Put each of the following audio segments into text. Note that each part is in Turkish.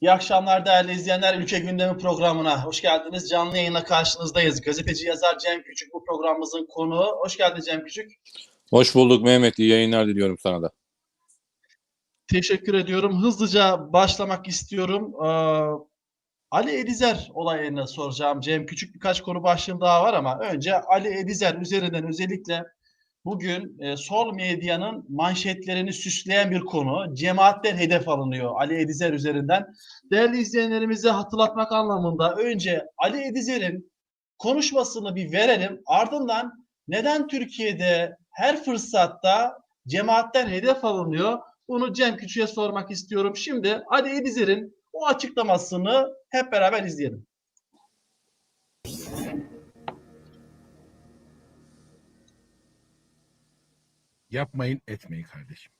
İyi akşamlar değerli izleyenler. Ülke Gündemi programına hoş geldiniz. Canlı yayına karşınızdayız. Gazeteci yazar Cem Küçük bu programımızın konuğu. Hoş geldin Cem Küçük. Hoş bulduk Mehmet. İyi yayınlar diliyorum sana da. Teşekkür ediyorum. Hızlıca başlamak istiyorum. Ee, Ali Edizer olayını soracağım. Cem Küçük birkaç konu başlığım daha var ama önce Ali Edizer üzerinden özellikle bugün e, sol medyanın manşetlerini süsleyen bir konu. Cemaatler hedef alınıyor Ali Edizer üzerinden. Değerli izleyenlerimize hatırlatmak anlamında önce Ali Edizer'in konuşmasını bir verelim. Ardından neden Türkiye'de her fırsatta cemaatler hedef alınıyor? Bunu Cem Küçük'e sormak istiyorum. Şimdi Ali Edizer'in o açıklamasını hep beraber izleyelim. Yapmayın etmeyin kardeşim.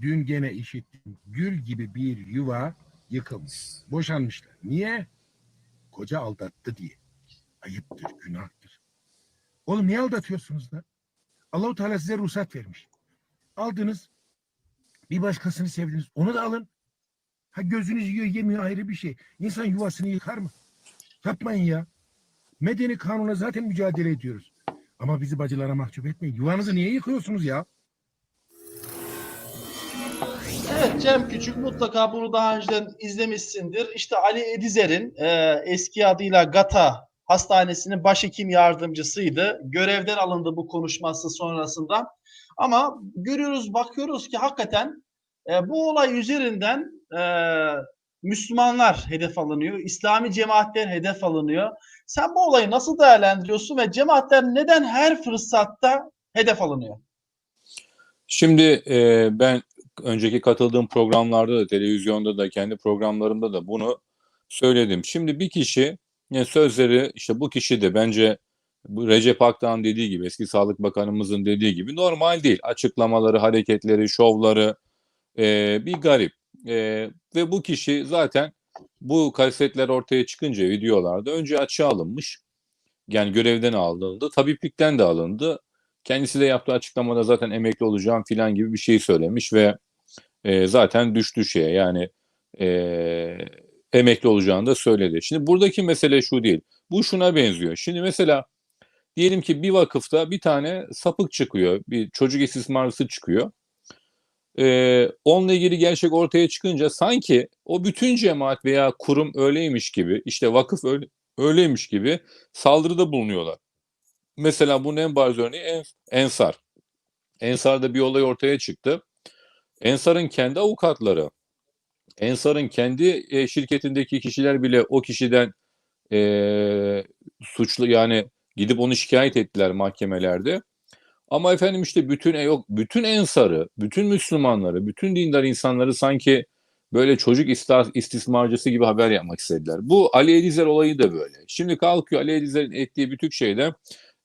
Dün gene işittim. Gül gibi bir yuva yıkılmış. Boşanmışlar. Niye? Koca aldattı diye. Ayıptır, günahtır. Oğlum niye aldatıyorsunuz da? Allahu Teala size ruhsat vermiş. Aldınız. Bir başkasını sevdiniz. Onu da alın. Ha gözünüz yiyor yemiyor ayrı bir şey. İnsan yuvasını yıkar mı? Yapmayın ya. Medeni kanuna zaten mücadele ediyoruz. Ama bizi bacılara mahcup etmeyin. Yuvanızı niye yıkıyorsunuz ya? Cem Küçük mutlaka bunu daha önceden izlemişsindir. İşte Ali Edizer'in e, eski adıyla GATA Hastanesi'nin başhekim yardımcısıydı. Görevden alındı bu konuşması sonrasında. Ama görüyoruz, bakıyoruz ki hakikaten e, bu olay üzerinden e, Müslümanlar hedef alınıyor. İslami cemaatler hedef alınıyor. Sen bu olayı nasıl değerlendiriyorsun ve cemaatler neden her fırsatta hedef alınıyor? Şimdi e, ben önceki katıldığım programlarda da televizyonda da kendi programlarımda da bunu söyledim. Şimdi bir kişi yani sözleri işte bu kişi de bence bu Recep Akdağ'ın dediği gibi eski Sağlık Bakanımızın dediği gibi normal değil. Açıklamaları, hareketleri, şovları e, bir garip. E, ve bu kişi zaten bu kasetler ortaya çıkınca videolarda önce açığa alınmış. Yani görevden alındı, tabiplikten de alındı. Kendisi de yaptığı açıklamada zaten emekli olacağım filan gibi bir şey söylemiş ve e, zaten düştü şeye yani e, emekli olacağını da söyledi. Şimdi buradaki mesele şu değil. Bu şuna benziyor. Şimdi mesela diyelim ki bir vakıfta bir tane sapık çıkıyor, bir çocuk istismarcısı çıkıyor. E, onunla ilgili gerçek ortaya çıkınca sanki o bütün cemaat veya kurum öyleymiş gibi, işte vakıf öyle, öyleymiş gibi saldırıda bulunuyorlar. Mesela bunun en bariz örneği Ensar. Ensar'da bir olay ortaya çıktı. Ensar'ın kendi avukatları, Ensar'ın kendi e, şirketindeki kişiler bile o kişiden e, suçlu yani gidip onu şikayet ettiler mahkemelerde. Ama efendim işte bütün e, yok bütün Ensar'ı, bütün Müslümanları, bütün dindar insanları sanki böyle çocuk istismarcısı gibi haber yapmak istediler. Bu Ali Edizer olayı da böyle. Şimdi kalkıyor Ali Edizer'in ettiği bütün şeyde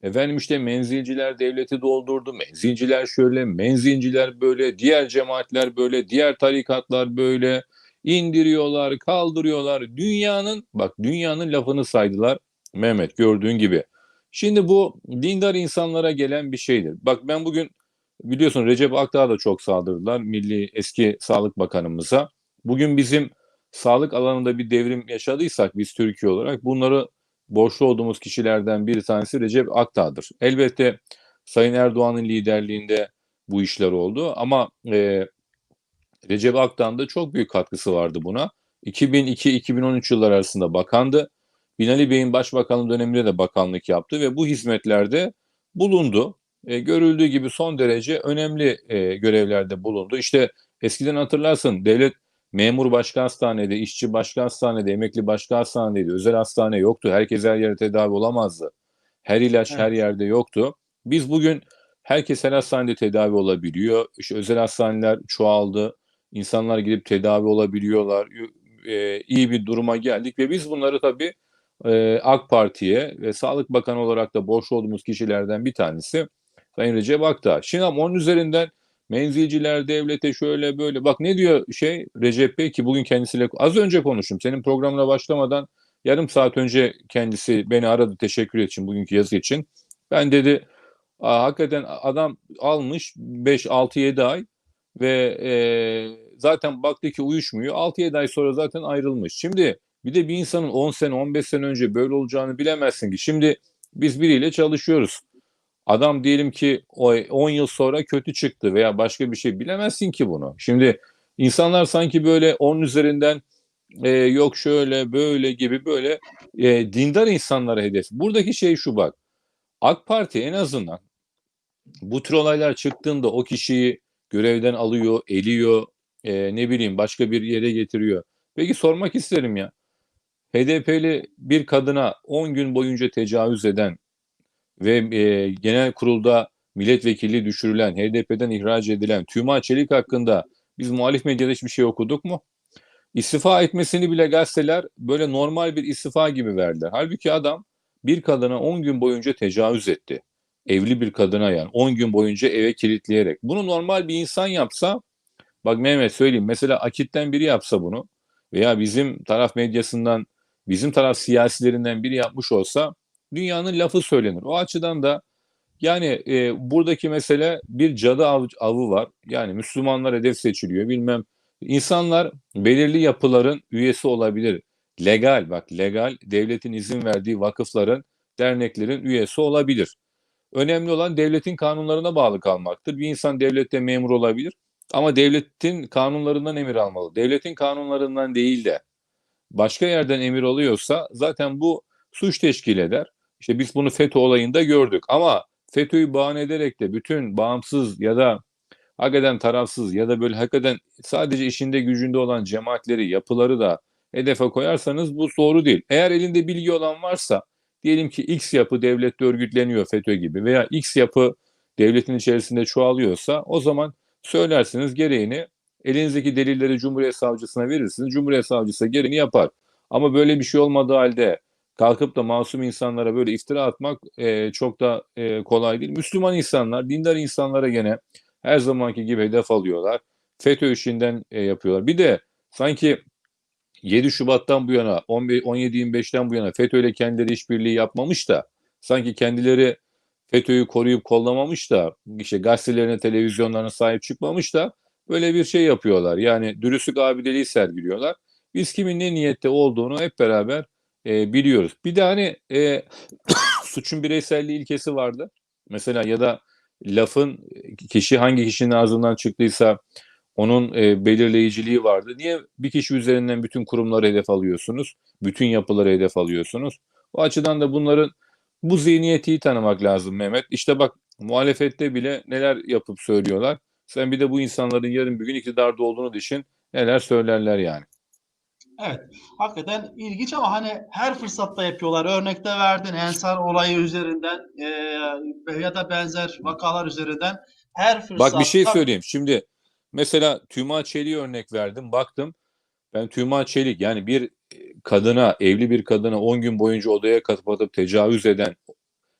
Efendim işte menzilciler devleti doldurdu. Menzilciler şöyle, menzinciler böyle, diğer cemaatler böyle, diğer tarikatlar böyle indiriyorlar, kaldırıyorlar. Dünyanın bak dünyanın lafını saydılar Mehmet gördüğün gibi. Şimdi bu dindar insanlara gelen bir şeydir. Bak ben bugün biliyorsun Recep Akdağ'a da çok saldırdılar Milli eski Sağlık Bakanımıza. Bugün bizim sağlık alanında bir devrim yaşadıysak biz Türkiye olarak bunları borçlu olduğumuz kişilerden bir tanesi Recep Akdağ'dır. Elbette Sayın Erdoğan'ın liderliğinde bu işler oldu ama e, Recep Akdağ'ın da çok büyük katkısı vardı buna. 2002-2013 yıllar arasında bakandı. Binali Bey'in başbakanlığı döneminde de bakanlık yaptı ve bu hizmetlerde bulundu. E, görüldüğü gibi son derece önemli e, görevlerde bulundu. İşte eskiden hatırlarsın devlet memur başka hastanede, işçi başka hastanede, emekli başka hastanedeydi. Özel hastane yoktu. Herkes her yerde tedavi olamazdı. Her ilaç evet. her yerde yoktu. Biz bugün herkes her hastanede tedavi olabiliyor. İşte özel hastaneler çoğaldı. İnsanlar gidip tedavi olabiliyorlar. Ee, iyi bir duruma geldik ve biz bunları tabii e, AK Parti'ye ve Sağlık Bakanı olarak da borç olduğumuz kişilerden bir tanesi Sayın Recep Akdağ. Şimdi onun üzerinden Menzilciler devlete şöyle böyle. Bak ne diyor şey Recep Bey ki bugün kendisiyle az önce konuştum. Senin programına başlamadan yarım saat önce kendisi beni aradı teşekkür için bugünkü yazı için. Ben dedi hakikaten adam almış 5 6 7 ay ve e, zaten baktı ki uyuşmuyor. 6-7 ay sonra zaten ayrılmış. Şimdi bir de bir insanın 10 sene 15 sene önce böyle olacağını bilemezsin ki. Şimdi biz biriyle çalışıyoruz. Adam diyelim ki o 10 yıl sonra kötü çıktı veya başka bir şey bilemezsin ki bunu. Şimdi insanlar sanki böyle 10 üzerinden e, yok şöyle böyle gibi böyle e, dindar insanlara hedef. Buradaki şey şu bak. AK Parti en azından bu tür olaylar çıktığında o kişiyi görevden alıyor, eliyor, e, ne bileyim başka bir yere getiriyor. Peki sormak isterim ya. HDP'li bir kadına 10 gün boyunca tecavüz eden ve e, genel kurulda milletvekili düşürülen, HDP'den ihraç edilen Tüma Çelik hakkında biz muhalif medyada hiçbir şey okuduk mu? İstifa etmesini bile gazeteler böyle normal bir istifa gibi verdiler. Halbuki adam bir kadına 10 gün boyunca tecavüz etti. Evli bir kadına yani 10 gün boyunca eve kilitleyerek. Bunu normal bir insan yapsa bak Mehmet söyleyeyim mesela Akit'ten biri yapsa bunu veya bizim taraf medyasından bizim taraf siyasilerinden biri yapmış olsa dünyanın lafı söylenir. O açıdan da yani e, buradaki mesele bir cadı av, avı var. Yani Müslümanlar hedef seçiliyor bilmem. İnsanlar belirli yapıların üyesi olabilir. Legal bak legal devletin izin verdiği vakıfların, derneklerin üyesi olabilir. Önemli olan devletin kanunlarına bağlı kalmaktır. Bir insan devlette memur olabilir ama devletin kanunlarından emir almalı. Devletin kanunlarından değil de başka yerden emir alıyorsa zaten bu suç teşkil eder. İşte biz bunu FETÖ olayında gördük ama FETÖ'yü bahane ederek de bütün bağımsız ya da hakikaten tarafsız ya da böyle hakikaten sadece işinde gücünde olan cemaatleri, yapıları da hedefe koyarsanız bu doğru değil. Eğer elinde bilgi olan varsa diyelim ki X yapı devlette örgütleniyor FETÖ gibi veya X yapı devletin içerisinde çoğalıyorsa o zaman söylersiniz gereğini elinizdeki delilleri Cumhuriyet Savcısına verirsiniz. Cumhuriyet Savcısı gereğini yapar. Ama böyle bir şey olmadığı halde kalkıp da masum insanlara böyle iftira atmak e, çok da e, kolay değil. Müslüman insanlar, dindar insanlara gene her zamanki gibi hedef alıyorlar. FETÖ işinden e, yapıyorlar. Bir de sanki 7 Şubat'tan bu yana 17-25'ten bu yana FETÖ ile kendileri işbirliği yapmamış da sanki kendileri FETÖ'yü koruyup kollamamış da işte gazetelerine, televizyonlarına sahip çıkmamış da böyle bir şey yapıyorlar. Yani dürüstlük abideliği sergiliyorlar. Biz kimin ne niyette olduğunu hep beraber e, biliyoruz. Bir de hani e, suçun bireyselliği ilkesi vardı. Mesela ya da lafın kişi hangi kişinin ağzından çıktıysa onun e, belirleyiciliği vardı. Niye bir kişi üzerinden bütün kurumları hedef alıyorsunuz? Bütün yapıları hedef alıyorsunuz? O açıdan da bunların bu zihniyeti iyi tanımak lazım Mehmet. İşte bak muhalefette bile neler yapıp söylüyorlar. Sen bir de bu insanların yarın bir gün iktidarda olduğunu düşün. Neler söylerler yani. Evet. Hakikaten ilginç ama hani her fırsatta yapıyorlar. Örnekte verdin Ensar olayı üzerinden e, ya da benzer vakalar üzerinden her fırsatta. Bak bir şey söyleyeyim. Şimdi mesela Tüma Çelik'i örnek verdim. Baktım ben Tüma Çelik yani bir kadına, evli bir kadına 10 gün boyunca odaya kapatıp tecavüz eden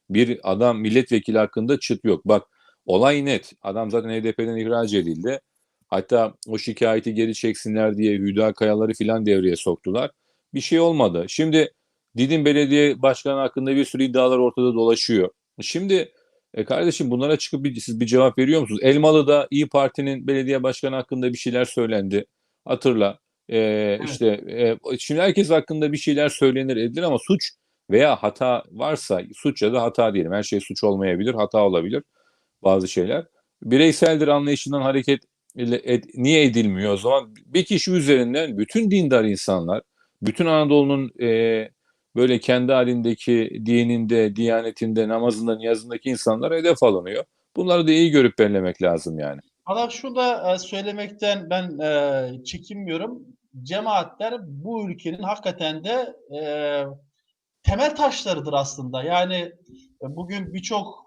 bir adam milletvekili hakkında çıt yok. Bak olay net. Adam zaten HDP'den ihraç edildi. Hatta o şikayeti geri çeksinler diye Hüda Kayaları filan devreye soktular. Bir şey olmadı. Şimdi Didim Belediye Başkanı hakkında bir sürü iddialar ortada dolaşıyor. Şimdi e kardeşim bunlara çıkıp bir, siz bir cevap veriyor musunuz? Elmalı'da İyi Parti'nin belediye başkanı hakkında bir şeyler söylendi. Hatırla. E, Evet. işte e, şimdi herkes hakkında bir şeyler söylenir edilir ama suç veya hata varsa suç ya da hata diyelim. Her şey suç olmayabilir, hata olabilir bazı şeyler. Bireyseldir anlayışından hareket ed- niye edilmiyor o zaman? Bir kişi üzerinden bütün dindar insanlar, bütün Anadolu'nun e, böyle kendi halindeki dininde, diyanetinde, namazında, niyazındaki insanlar hedef alınıyor. Bunları da iyi görüp belirlemek lazım yani. Ama şunu da e, söylemekten ben e, çekinmiyorum. Cemaatler bu ülkenin hakikaten de e, temel taşlarıdır aslında. Yani e, bugün birçok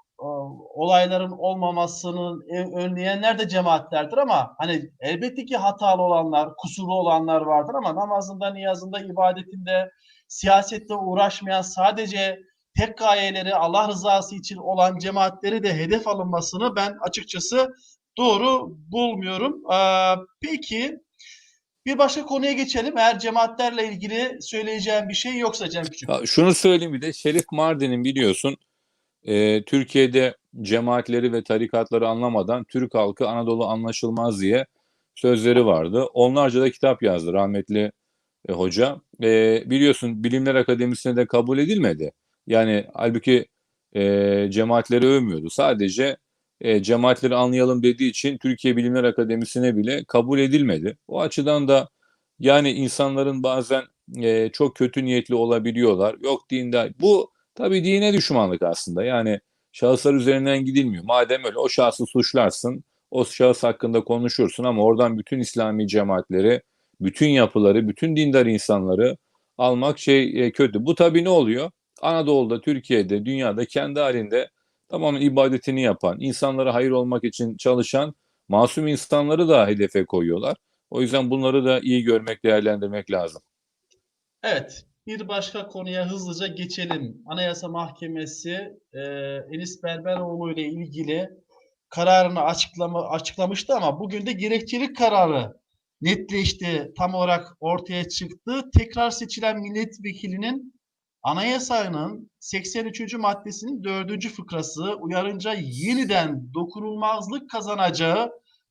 olayların olmamasının e, önleyenler de cemaatlerdir ama hani elbette ki hatalı olanlar, kusurlu olanlar vardır ama namazında, niyazında, ibadetinde, siyasette uğraşmayan sadece tek gayeleri Allah rızası için olan cemaatleri de hedef alınmasını ben açıkçası doğru bulmuyorum. Ee, peki bir başka konuya geçelim. Eğer cemaatlerle ilgili söyleyeceğim bir şey yoksa Cem Küçük. Şunu söyleyeyim bir de Şerif Mardin'in biliyorsun e, Türkiye'de cemaatleri ve tarikatları anlamadan Türk halkı Anadolu anlaşılmaz diye sözleri vardı. Onlarca da kitap yazdı rahmetli e, hoca. E, biliyorsun Bilimler Akademisi'ne de kabul edilmedi. Yani halbuki e, cemaatleri övmüyordu. Sadece e, cemaatleri anlayalım dediği için Türkiye Bilimler Akademisi'ne bile kabul edilmedi. O açıdan da yani insanların bazen e, çok kötü niyetli olabiliyorlar. Yok dinde. Bu tabii dine düşmanlık aslında. Yani şahıslar üzerinden gidilmiyor. Madem öyle o şahsı suçlarsın, o şahıs hakkında konuşursun ama oradan bütün İslami cemaatleri, bütün yapıları, bütün dindar insanları almak şey e, kötü. Bu tabii ne oluyor? Anadolu'da, Türkiye'de, dünyada kendi halinde tamamen ibadetini yapan, insanlara hayır olmak için çalışan masum insanları da hedefe koyuyorlar. O yüzden bunları da iyi görmek, değerlendirmek lazım. Evet, bir başka konuya hızlıca geçelim. Anayasa Mahkemesi e, Enis Berberoğlu ile ilgili kararını açıklama, açıklamıştı ama bugün de gerekçelik kararı netleşti, tam olarak ortaya çıktı. Tekrar seçilen milletvekilinin anayasanın 83. maddesinin 4. fıkrası uyarınca yeniden dokunulmazlık kazanacağı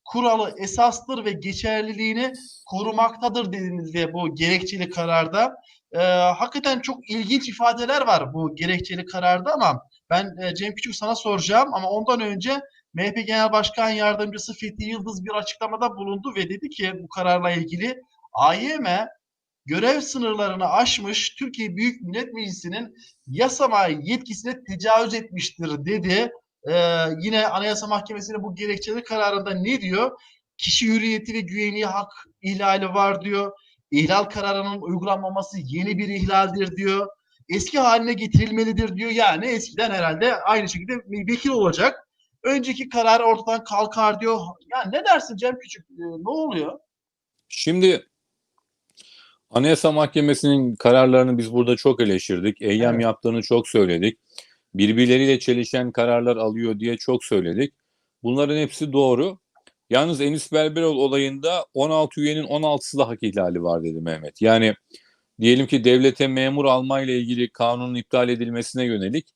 kuralı esastır ve geçerliliğini korumaktadır denildi bu gerekçeli kararda. Ee, hakikaten çok ilginç ifadeler var bu gerekçeli kararda ama ben e, Cem Küçük sana soracağım ama ondan önce MHP Genel Başkan Yardımcısı Fethi Yıldız bir açıklamada bulundu ve dedi ki bu kararla ilgili AYM görev sınırlarını aşmış Türkiye Büyük Millet Meclisi'nin yasama yetkisine tecavüz etmiştir dedi. Ee, yine Anayasa Mahkemesi'nin bu gerekçeli kararında ne diyor? Kişi hürriyeti ve güvenliği hak ihlali var diyor. İhlal kararının uygulanmaması yeni bir ihlaldir diyor. Eski haline getirilmelidir diyor. Yani eskiden herhalde aynı şekilde vekil olacak. Önceki karar ortadan kalkar diyor. Yani ne dersin Cem Küçük? Ee, ne oluyor? Şimdi Anayasa Mahkemesi'nin kararlarını biz burada çok eleştirdik. Eyyam Evet. yaptığını çok söyledik. Birbirleriyle çelişen kararlar alıyor diye çok söyledik. Bunların hepsi doğru. Yalnız Enis Berberoğlu olayında 16 üyenin 16'sı da hak ihlali var dedi Mehmet. Yani diyelim ki devlete memur alma ile ilgili kanunun iptal edilmesine yönelik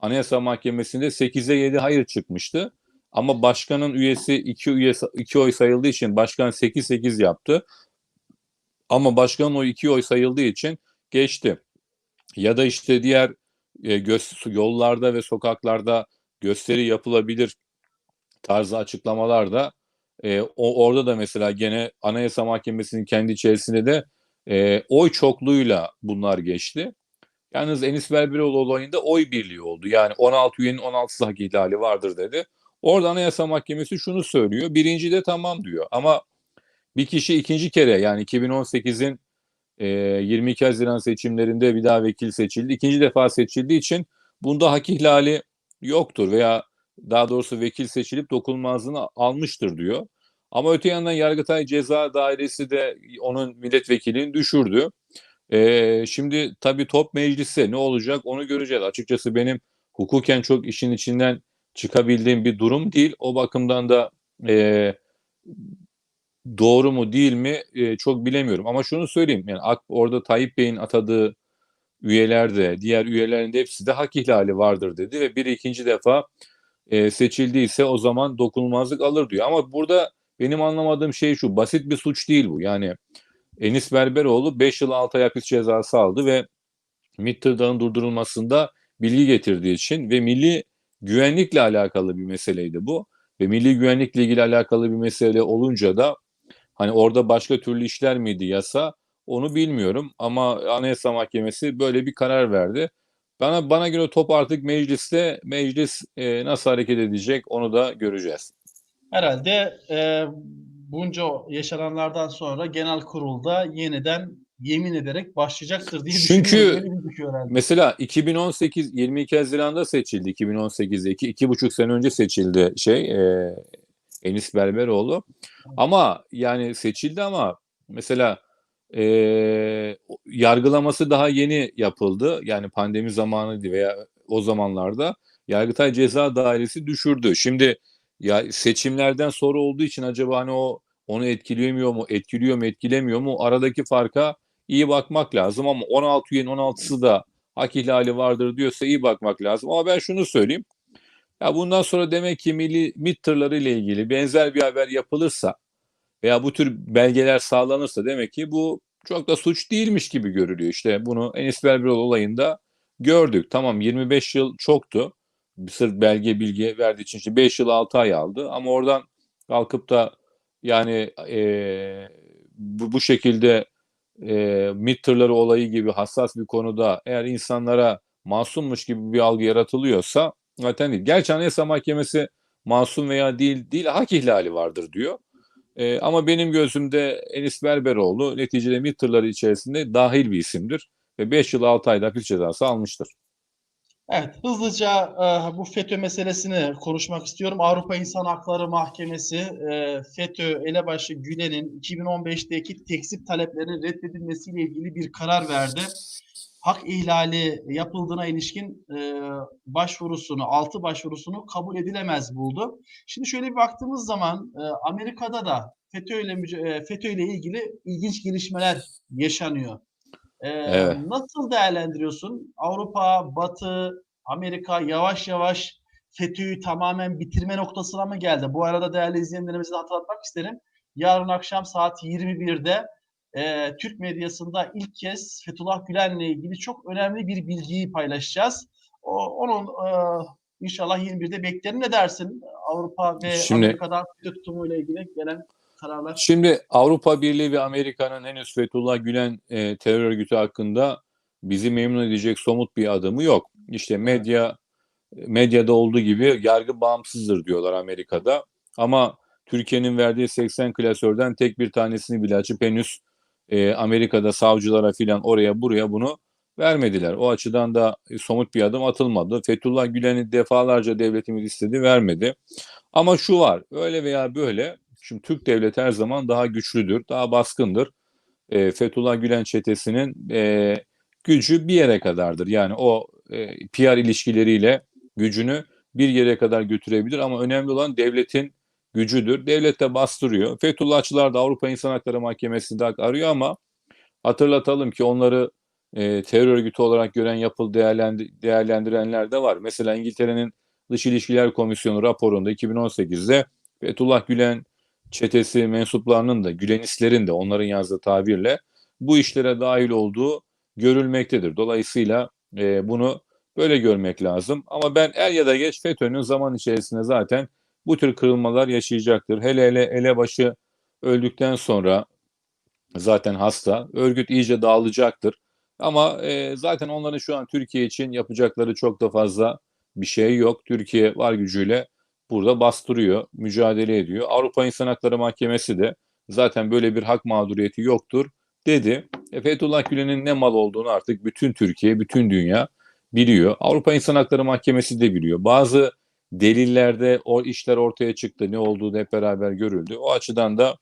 Anayasa Mahkemesi'nde 8'e 7 hayır çıkmıştı. Ama başkanın üyesi 2 üye 2 oy sayıldığı için başkan 8-8 yaptı. Ama başkanın o 2 oy sayıldığı için geçti. Ya da işte diğer e, gö- yollarda ve sokaklarda gösteri yapılabilir tarzı açıklamalar da e, o, orada da mesela gene Anayasa Mahkemesi'nin kendi içerisinde de e, oy çokluğuyla bunlar geçti. Yalnız Enis Berberoğlu olayında oy birliği oldu. Yani 16 üyenin 16'sı hak ihlali vardır dedi. Orada Anayasa Mahkemesi şunu söylüyor. Birinci de tamam diyor. Ama bir kişi ikinci kere yani 2018'in e, 22 Haziran seçimlerinde bir daha vekil seçildi. İkinci defa seçildiği için bunda hak ihlali yoktur veya daha doğrusu vekil seçilip dokunulmazlığını almıştır diyor. Ama öte yandan Yargıtay Ceza Dairesi de onun milletvekilini düşürdü. Ee, şimdi tabii top meclise ne olacak onu göreceğiz. Açıkçası benim hukuken çok işin içinden çıkabildiğim bir durum değil. O bakımdan da e, doğru mu değil mi e, çok bilemiyorum. Ama şunu söyleyeyim yani AK- orada Tayyip Bey'in atadığı üyeler de diğer üyelerin de hepsi de hak ihlali vardır dedi ve bir ikinci defa e, seçildiyse o zaman dokunulmazlık alır diyor. Ama burada benim anlamadığım şey şu basit bir suç değil bu. Yani Enis Berberoğlu 5 yıl 6 ay hapis cezası aldı ve MİT durdurulmasında bilgi getirdiği için ve milli güvenlikle alakalı bir meseleydi bu. Ve milli güvenlikle ilgili alakalı bir mesele olunca da hani orada başka türlü işler miydi yasa onu bilmiyorum ama Anayasa Mahkemesi böyle bir karar verdi. Bana bana göre top artık mecliste meclis e, nasıl hareket edecek onu da göreceğiz. Herhalde e, bunca yaşananlardan sonra genel kurulda yeniden yemin ederek başlayacaktır diye Çünkü-. Mesela 2018 22 Haziran'da seçildi 2018'de iki, iki buçuk sene önce seçildi şey e, Enis Berberoğlu. Ama yani seçildi ama mesela e, yargılaması daha yeni yapıldı. Yani pandemi zamanıydı veya o zamanlarda Yargıtay Ceza Dairesi düşürdü. Şimdi ya seçimlerden sonra olduğu için acaba hani o onu etkilemiyor mu, etkiliyor mu, etkilemiyor mu? Aradaki farka iyi bakmak lazım ama 16 üyenin 16'sı da hak ihlali vardır diyorsa iyi bakmak lazım. Ama ben şunu söyleyeyim. Ya bundan sonra demek ki milli MİT tırları ile ilgili benzer bir haber yapılırsa veya bu tür belgeler sağlanırsa demek ki bu çok da suç değilmiş gibi görülüyor. İşte bunu Enis Berberoğlu olayında gördük. Tamam 25 yıl çoktu. Sırf belge bilgi verdiği için işte 5 yıl 6 ay aldı ama oradan kalkıp da yani eee, bu, bu şekilde eee MİT tırları olayı gibi hassas bir konuda eğer insanlara masummuş gibi bir algı yaratılıyorsa zaten değil. Gerçi Anayasa Mahkemesi masum veya değil değil hak ihlali vardır diyor. Ee, ama benim gözümde Enis Berberoğlu neticede MİT tırları içerisinde dahil bir isimdir ve 5 yıl 6 ayda hapis cezası almıştır. Evet, hızlıca e, bu FETÖ meselesini konuşmak istiyorum. Avrupa İnsan Hakları Mahkemesi e, FETÖ elebaşı Gülen'in 2015'teki tekzip taleplerinin reddedilmesiyle ilgili bir karar verdi. Hak ihlali yapıldığına ilişkin e, başvurusunu, altı başvurusunu kabul edilemez buldu. Şimdi şöyle bir baktığımız zaman e, Amerika'da da FETÖ ile e, FETÖ ile ilgili ilginç gelişmeler yaşanıyor. Ee, Evet. Nasıl değerlendiriyorsun? Avrupa, Batı, Amerika yavaş yavaş FETÖ'yü tamamen bitirme noktasına mı geldi? Bu arada değerli izleyenlerimize de hatırlatmak isterim. Yarın akşam saat 21'de e, Türk medyasında ilk kez Fethullah Gülen'le ilgili çok önemli bir bilgiyi paylaşacağız. O, onun e, inşallah 21'de beklerim. Ne dersin? Avrupa ve Şimdi- Amerika'dan FETÖ tutumuyla ilgili gelen kararlar. Şimdi Avrupa Birliği ve Amerika'nın henüz Fethullah Gülen e, terör örgütü hakkında bizi memnun edecek somut bir adımı yok. İşte medya medyada olduğu gibi yargı bağımsızdır diyorlar Amerika'da. Ama Türkiye'nin verdiği 80 klasörden tek bir tanesini bile açıp henüz e, Amerika'da savcılara filan oraya buraya bunu vermediler. O açıdan da e, somut bir adım atılmadı. Fethullah Gülen'i defalarca devletimiz istedi, vermedi. Ama şu var, öyle veya böyle, şimdi Türk devleti her zaman daha güçlüdür, daha baskındır. E, Fethullah Gülen çetesinin e, gücü bir yere kadardır. Yani o e, PR ilişkileriyle gücünü bir yere kadar götürebilir ama önemli olan devletin gücüdür. Devlet de bastırıyor. Fethullahçılar da Avrupa İnsan Hakları Mahkemesi'nde hak arıyor ama hatırlatalım ki onları e, terör örgütü olarak gören yapıl değerlendi- değerlendirenler de var. Mesela İngiltere'nin Dış İlişkiler Komisyonu raporunda 2018'de Fethullah Gülen çetesi mensuplarının da Gülenistlerin de onların yazdığı tabirle bu işlere dahil olduğu görülmektedir. Dolayısıyla e, bunu böyle görmek lazım. Ama ben er ya da geç FETÖ'nün zaman içerisinde zaten bu tür kırılmalar yaşayacaktır. Hele hele elebaşı öldükten sonra zaten hasta. Örgüt iyice dağılacaktır. Ama e, zaten onların şu an Türkiye için yapacakları çok da fazla bir şey yok. Türkiye var gücüyle burada bastırıyor, mücadele ediyor. Avrupa İnsan Hakları Mahkemesi de zaten böyle bir hak mağduriyeti yoktur dedi. E, Fethullah Gülen'in ne mal olduğunu artık bütün Türkiye, bütün dünya biliyor. Avrupa İnsan Hakları Mahkemesi de biliyor. Bazı delillerde o işler ortaya çıktı. Ne olduğu da hep beraber görüldü. O açıdan da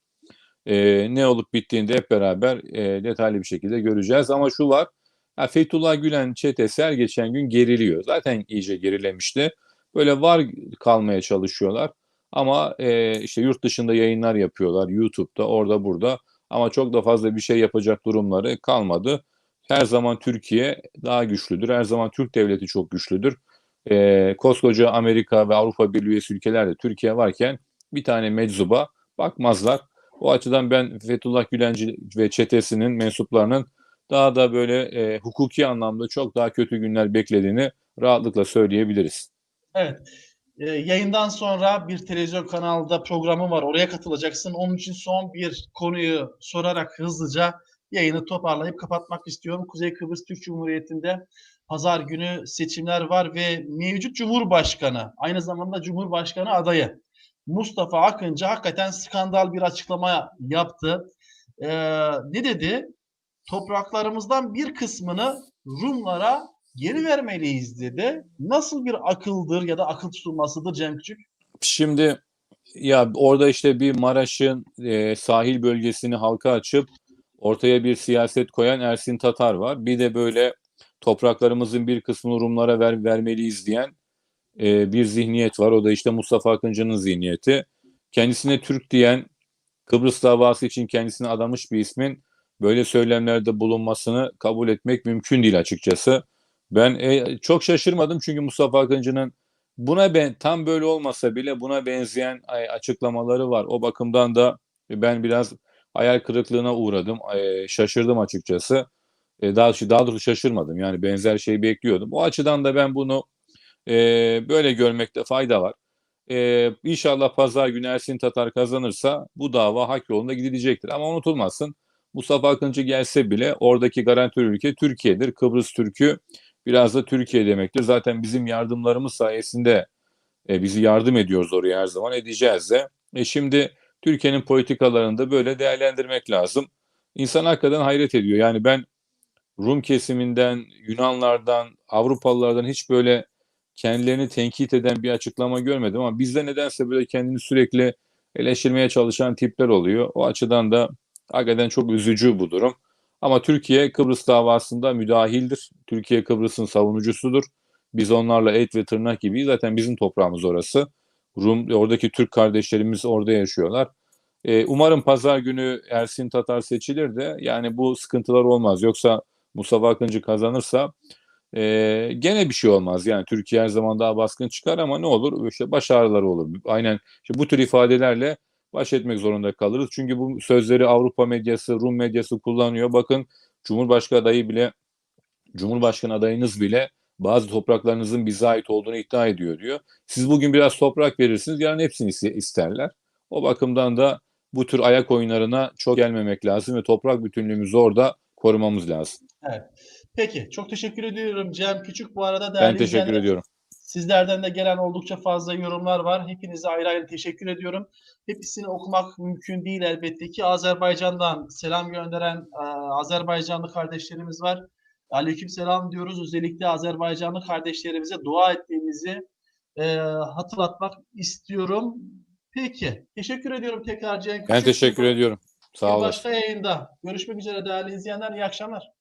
e, ne olup bittiğini de hep beraber e, detaylı bir şekilde göreceğiz. Ama şu var, ha, Fethullah Gülen çetesi her geçen gün geriliyor. Zaten iyice gerilemişti. Böyle var kalmaya çalışıyorlar. Ama e, işte yurt dışında yayınlar yapıyorlar. YouTube'da, orada burada. Ama çok da fazla bir şey yapacak durumları kalmadı. Her zaman Türkiye daha güçlüdür. Her zaman Türk devleti çok güçlüdür. E, koskoca Amerika ve Avrupa Birliği üyesi ülkelerde Türkiye varken bir tane meczuba bakmazlar. O açıdan ben Fethullah Gülenci ve çetesinin mensuplarının daha da böyle e, hukuki anlamda çok daha kötü günler beklediğini rahatlıkla söyleyebiliriz. Evet. Ee, yayından sonra bir televizyon kanalda programı var. Oraya katılacaksın. Onun için son bir konuyu sorarak hızlıca yayını toparlayıp kapatmak istiyorum. Kuzey Kıbrıs Türk Cumhuriyeti'nde pazar günü seçimler var ve mevcut Cumhurbaşkanı, aynı zamanda Cumhurbaşkanı adayı Mustafa Akıncı hakikaten skandal bir açıklama yaptı. Ee, ne dedi? Topraklarımızdan bir kısmını Rumlara geri vermeliyiz dedi. Nasıl bir akıldır ya da akıl tutulmasıdır Cem Küçük? Şimdi ya orada işte bir Maraş'ın e, sahil bölgesini halka açıp ortaya bir siyaset koyan Ersin Tatar var. Bir de böyle topraklarımızın bir kısmını Rumlara ver, vermeliyiz diyen e, bir zihniyet var. O da işte Mustafa Akıncı'nın zihniyeti. Kendisine Türk diyen Kıbrıs davası için kendisine adamış bir ismin böyle söylemlerde bulunmasını kabul etmek mümkün değil açıkçası. Ben e, çok şaşırmadım çünkü Mustafa Akıncı'nın buna ben tam böyle olmasa bile buna benzeyen açıklamaları var. O bakımdan da ben biraz hayal kırıklığına uğradım. Ay, şaşırdım açıkçası. E, daha daha doğrusu şaşırmadım. Yani benzer şeyi bekliyordum. O açıdan da ben bunu e, böyle görmekte fayda var. E, inşallah pazar günü Ersin Tatar kazanırsa bu dava hak yolunda gidilecektir. Ama unutulmasın Mustafa Akıncı gelse bile oradaki garantör ülke Türkiye'dir. Kıbrıs Türk'ü biraz da Türkiye demektir. Zaten bizim yardımlarımız sayesinde e, bizi yardım ediyoruz oraya her zaman edeceğiz de. E, şimdi Türkiye'nin politikalarını da böyle değerlendirmek lazım. İnsan hakikaten hayret ediyor. Yani ben Rum kesiminden, Yunanlardan, Avrupalılardan hiç böyle kendilerini tenkit eden bir açıklama görmedim ama bizde nedense böyle kendini sürekli eleştirmeye çalışan tipler oluyor. O açıdan da hakikaten çok üzücü bu durum. Ama Türkiye Kıbrıs davasında müdahildir. Türkiye Kıbrıs'ın savunucusudur. Biz onlarla et ve tırnak gibiyiz. Zaten bizim toprağımız orası. Rum, oradaki Türk kardeşlerimiz orada yaşıyorlar. Ee, umarım pazar günü Ersin Tatar seçilir de yani bu sıkıntılar olmaz. Yoksa Mustafa Akıncı kazanırsa e, gene bir şey olmaz. Yani Türkiye her zaman daha baskın çıkar ama ne olur? İşte baş olur. Aynen işte bu tür ifadelerle baş etmek zorunda kalırız. Çünkü bu sözleri Avrupa medyası, Rum medyası kullanıyor. Bakın Cumhurbaşkanı adayı bile Cumhurbaşkanı adayınız bile bazı topraklarınızın bize ait olduğunu iddia ediyor diyor. Siz bugün biraz toprak verirsiniz, yarın hepsini iste- isterler. O bakımdan da bu tür ayak oyunlarına çok gelmemek lazım ve toprak bütünlüğümüzü orada korumamız lazım. Peki. Çok teşekkür ediyorum Cem Küçük. Bu arada Ben değerli teşekkür izleyenler, ediyorum. Sizlerden de gelen oldukça fazla yorumlar var. Hepinize ayrı ayrı teşekkür ediyorum. Hepsini okumak mümkün değil elbette ki. Azerbaycan'dan selam gönderen e, Azerbaycanlı kardeşlerimiz var. Aleyküm selam diyoruz. Özellikle Azerbaycanlı kardeşlerimize dua ettiğimizi e, hatırlatmak istiyorum. Peki. Teşekkür ediyorum tekrar Cem Ben teşekkür ediyorum. Sağ olasın. başka yayında. Görüşmek üzere değerli izleyenler. İyi akşamlar.